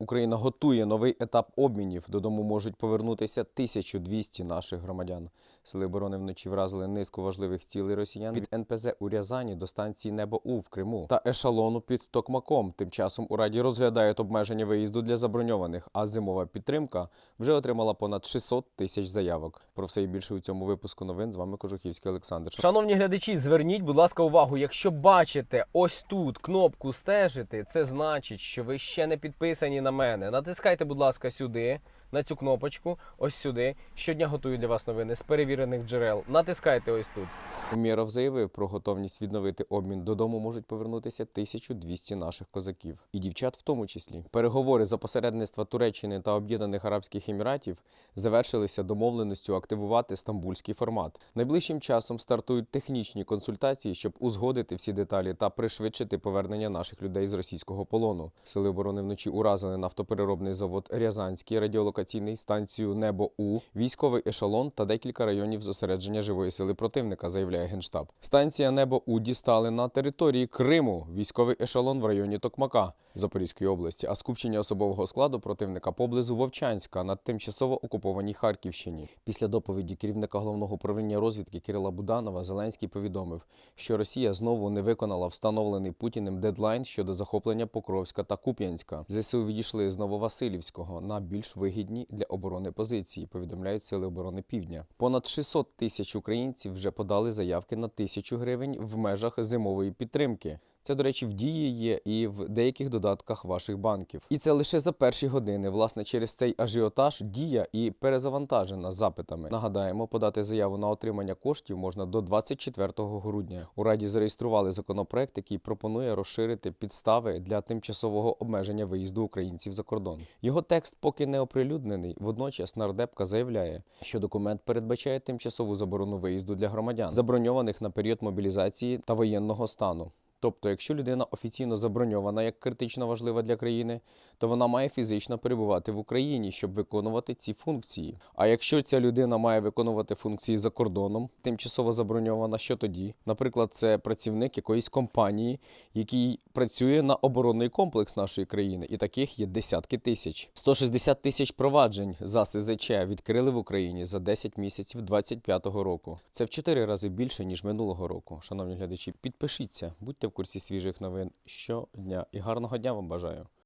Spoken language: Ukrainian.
Україна готує новий етап обмінів. Додому можуть повернутися 1200 наших громадян. Сили оборони вночі вразили низку важливих цілей росіян від НПЗ у Рязані до станції Небо У в Криму та ешелону під Токмаком. Тим часом у Раді розглядають обмеження виїзду для заброньованих, а зимова підтримка вже отримала понад 600 тисяч заявок. Про все і більше у цьому випуску новин з вами Кожухівський Олександр. Шановні глядачі, зверніть, будь ласка, увагу. Якщо бачите ось тут кнопку стежити, це значить, що ви ще не підписані на мене. Натискайте, будь ласка, сюди, на цю кнопочку, ось сюди. Щодня готую для вас новини з перевірених джерел. Натискайте ось тут. Умєров заявив про готовність відновити обмін. Додому можуть повернутися 1200 наших козаків і дівчат, в тому числі. Переговори за посередництва Туреччини та Об'єднаних Арабських Еміратів завершилися домовленістю активувати стамбульський формат. Найближчим часом стартують технічні консультації, щоб узгодити всі деталі та пришвидшити повернення наших людей з російського полону. Сили оборони вночі уразили нафтопереробний завод Рязанський, радіолокаційний станцію Небо У, військовий ешелон та декілька районів зосередження живої сили противника, заявляє генштаб. Станція Небо У дістали на території Криму, військовий ешелон в районі Токмака Запорізької області, а скупчення особового складу противника поблизу Вовчанська на тимчасово окупованій Харківщині. Після доповіді керівника головного управління розвідки Кирила Буданова Зеленський повідомив, що Росія знову не виконала встановлений Путіним дедлайн щодо захоплення Покровська та Куп'янська. ЗСУ відійшли з Нововасилівського на більш вигідні для оборони позиції. Повідомляють сили оборони Півдня. Понад 600 тисяч українців вже подали заявки на тисячу гривень в межах зимової підтримки. Це, до речі, в дії є і в деяких додатках ваших банків. І це лише за перші години. Власне, через цей ажіотаж дія і перезавантажена запитами. Нагадаємо, подати заяву на отримання коштів можна до 24 грудня. У раді зареєстрували законопроект, який пропонує розширити підстави для тимчасового обмеження виїзду українців за кордон. Його текст поки не оприлюднений. Водночас нардепка заявляє, що документ передбачає тимчасову заборону виїзду для громадян, заброньованих на період мобілізації та воєнного стану. Тобто, якщо людина офіційно заброньована як критично важлива для країни, то вона має фізично перебувати в Україні, щоб виконувати ці функції. А якщо ця людина має виконувати функції за кордоном, тимчасово заброньована, що тоді? Наприклад, це працівник якоїсь компанії, який працює на оборонний комплекс нашої країни, і таких є десятки тисяч. 160 тисяч проваджень за СЗЧ відкрили в Україні за 10 місяців 25-го року. Це в 4 рази більше ніж минулого року. Шановні глядачі, підпишіться, будьте в курсі свіжих новин щодня і гарного дня вам бажаю.